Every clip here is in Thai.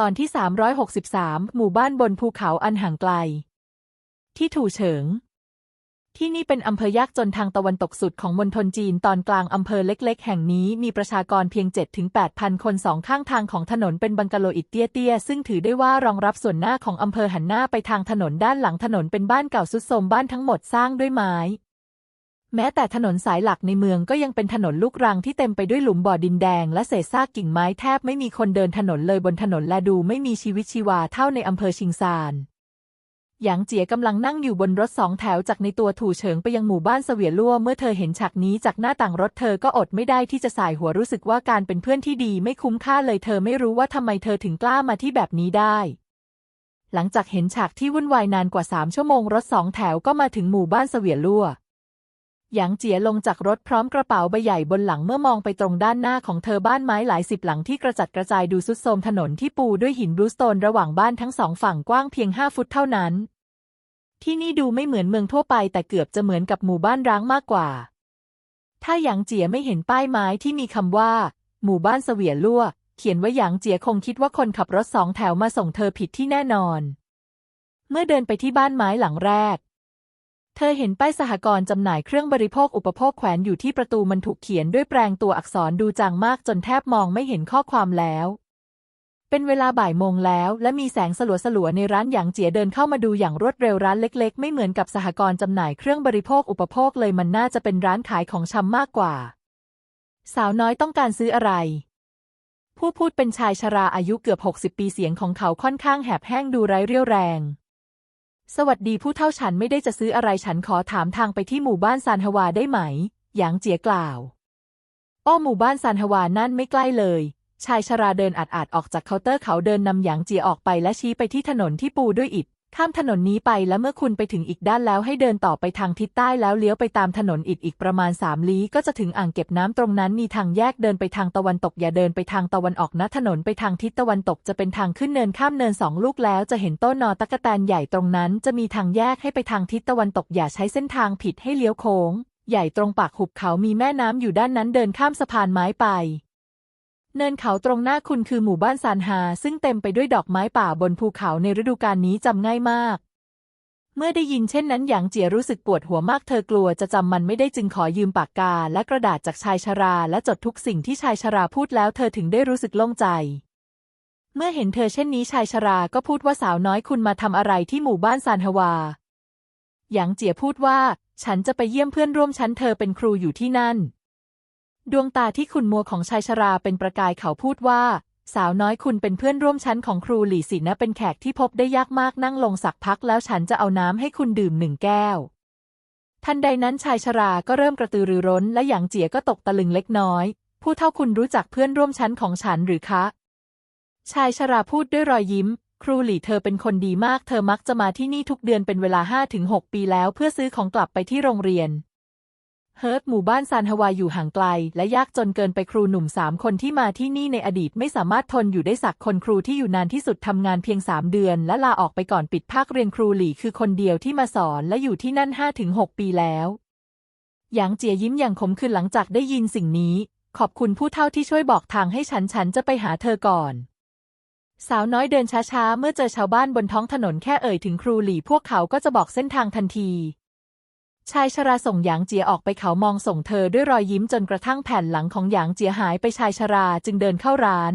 ตอนที่ 363 หมู่บ้านบนภูเขาอันห่างไกล ที่ถูเฉิง ที่นี่เป็นอำเภอยากจนทางตะวันตกสุดของมณฑลจีนตอนกลางอำเภอเล็กๆ แห่งนี้มีประชากรเพียง 7-8,000คนสองข้างทางของถนนเป็นบังกะโลอิฐเตี้ยๆ ซึ่งถือได้ว่ารองรับส่วนหน้าของอำเภอหันหน้าไปทางถนนด้านหลังถนนเป็นบ้านเก่าสุดโทรมบ้านทั้งหมดสร้างด้วยไม้ แม้แต่ถนนสายหลักในเมืองก็ยังเป็นถนนลูกรังที่เต็มไปด้วยหลุมบ่อดินแดง และเศษซากกิ่งไม้แทบไม่มีคนเดินถนนเลยบนถนนและดูไม่มีชีวิตชีวาเท่าในอำเภอชิงซานหยางเจียกำลังนั่งอยู่บนรถสองแถวจากในตัวถูเฉิงไปยังหมู่บ้านเสวียลั่วเมื่อเธอเห็นฉากนี้จากหน้าต่างรถเธอก็อดไม่ได้ที่จะสายหัวรู้สึกว่าการเป็นเพื่อนที่ดีไม่คุ้มค่าเลยเธอไม่รู้ว่าทำไมเธอถึงกล้ามาที่แบบนี้ได้ หลังจากเห็นฉากที่วุ่นวายนานกว่าสามชั่วโมงรถสองแถวก็มาถึงหมู่บ้านเสวียลั่ว หยางเจียลงจากรถพร้อมกระเป๋าใบใหญ่บนหลังเมื่อมองไปตรงด้านหน้าของเธอบ้านไม้หลายสิบหลังที่กระจัดกระจายดูสุดโทมถนนที่ปูด้วยหินบลูสโตนระหว่างบ้านทั้งสองฝั่งกว้างเพียงห้าฟุตเท่านั้น ที่นี่ดูไม่เหมือนเมืองทั่วไปแต่เกือบจะเหมือนกับหมู่บ้านร้างมากกว่า ถ้าหยางเจียไม่เห็นป้ายไม้ที่มีคำว่า หมู่บ้านเสวียลั่ว เขียนไว้หยางเจียคงคิดว่าคนขับรถสองแถวมาส่งเธอผิดที่แน่นอน เมื่อเดินไปที่บ้านไม้หลังแรก เธอเห็นป้ายสหกรณ์จำหน่ายเครื่องบริโภคอุปโภคแขวนอยู่ที่ประตูมันถูกเขียนด้วยแปรงตัวอักษรดูจางมากจนแทบมองไม่เห็นข้อความแล้ว เป็นเวลาบ่ายโมงแล้ว และมีแสงสลัวๆในร้านหยางเจียเดินเข้ามาดูอย่างรวดเร็วร้านเล็ก ๆ ไม่เหมือนกับสหกรณ์จำหน่ายเครื่องบริโภคอุปโภคเลยมันน่าจะเป็นร้านขายของชำมากกว่า สาวน้อยต้องการซื้ออะไร ผู้พูดเป็นชายชราอายุเกือบ 60 ปีเสียงของเขาค่อนข้างแหบแห้งดูไร้เรี่ยวแรง สวัสดีผู้เท่าฉันไม่ได้จะซื้ออะไรฉันขอถามทางไปที่หมู่บ้านซานฮวาได้ไหม หยางเจียกล่าว อ้อหมู่บ้านซานฮวานั่นไม่ใกล้เลย ชายชราเดินอาดอัดๆออกจากเคาน์เตอร์เขาเดินนำหยางเจียออกไปและชี้ไปที่ถนนที่ปูด้วยอิฐ ข้ามถนนนี้ไปและเมื่อคุณไปถึงอีกด้านแล้วให้เดินต่อไปทางทิศใต้แล้วเลี้ยวไปตามถนนอิฐอีกประมาณสามลี้ก็จะถึงอ่างเก็บน้ำตรงนั้นมีทางแยกเดินไปทางตะวันตกอย่าเดินไปทางตะวันออกนะถนนไปทางทิศตะวันตกจะเป็นทางขึ้นเนินข้ามเนินสองลูกแล้วจะเห็นต้นนอตะกะแตนใหญ่ตรงนั้น จะมีทางแยกให้ไปทางทิศตะวันตกอย่าใช้เส้นทางผิดให้เลี้ยวโค้ง ใหญ่ตรงปากหุบเขามีแม่น้ำอยู่ด้านนั้นเดินข้ามสะพานไม้ไป เนินเขาตรงหน้าคุณคือหมู่บ้านซานฮาซึ่งเต็มไปด้วยดอกไม้ป่าบนภูเขาในฤดูกาลนี้จำง่ายมาก เมื่อได้ยินเช่นนั้นหยางเจียรู้สึกปวดหัวมากเธอกลัวจะจำมันไม่ได้จึงขอยืมปากกาและกระดาษจากชายชราและจดทุกสิ่งที่ชายชราพูดแล้วเธอถึงได้รู้สึกโล่งใจ เมื่อเห็นเธอเช่นนี้ชายชราก็พูดว่าสาวน้อยคุณมาทำอะไรที่หมู่บ้านซานฮวาหยางเจียพูดว่า ฉันจะไปเยี่ยมเพื่อนร่วมชั้นเธอเป็นครูอยู่ที่นั่น ดวงตาที่ขุ่นมัวของชายชราเป็นประกายเขาพูดว่า สาวน้อยคุณเป็นเพื่อนร่วมชั้นของครูหลี่สินะเป็นแขกที่พบได้ยากมากนั่งลงสักพักแล้วฉันจะเอาน้ำให้คุณดื่มหนึ่งแก้ว ทันใดนั้นชายชราก็เริ่มกระตือรือร้นและหยางเจี๋ยก็ตกตะลึงเล็กน้อย ผู้เท่าคุณรู้จักเพื่อนร่วมชั้นของฉันหรือคะ ชายชราพูดด้วยรอยยิ้ม ครูหลี่เธอเป็นคนดีมาก เธอมักจะมาที่นี่ทุกเดือนเป็นเวลาห้าถึงหกปีแล้วเพื่อซื้อของกลับไปที่โรงเรียน เฮิร์ตหมู่บ้านซานฮวายอยู่ห่างไกล และยากจนเกินไปครูหนุ่มสามคนที่มาที่นี่ในอดีตไม่สามารถทนอยู่ได้สักคนครูที่อยู่นานที่สุดทำงานเพียงสามเดือน และลาออกไปก่อนปิดภาคเรียนครูหลี่คือคนเดียวที่มาสอนและอยู่ที่นั่นห้าถึงหกปีแล้วหยางเจียยิ้มอย่างขมขื่นหลังจากได้ยินสิ่งนี้ ขอบคุณผู้เฒ่าที่ช่วยบอกทางให้ฉันฉันจะไปหาเธอก่อน สาวน้อยเดินช้าๆเมื่อเจอชาวบ้านบนท้องถนนแค่เอ่ยถึงครูหลี่พวกเขาก็จะบอกเส้นทางทันที ชายชราส่งหยางเจียออกไปเขามองส่งเธอด้วยรอยยิ้มจนกระทั่งแผ่นหลังของหยางเจียหายไปชายชราจึงเดินเข้าร้าน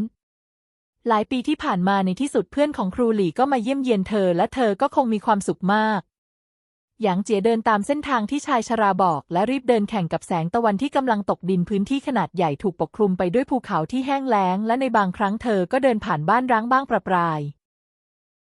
หลายปีที่ผ่านมาในที่สุดเพื่อนของครูหลี่ก็มาเยี่ยมเยียนเธอและเธอก็คงมีความสุขมากหยางเจียเดินตามเส้นทางที่ชายชราบอก และรีบเดินแข่งกับแสงตะวันที่กำลังตกดินพื้นที่ขนาดใหญ่ถูกปกคลุมไปด้วยภูเขาที่แห้งแล้ง และในบางครั้งเธอก็เดินผ่านบ้านร้างบ้างประปราย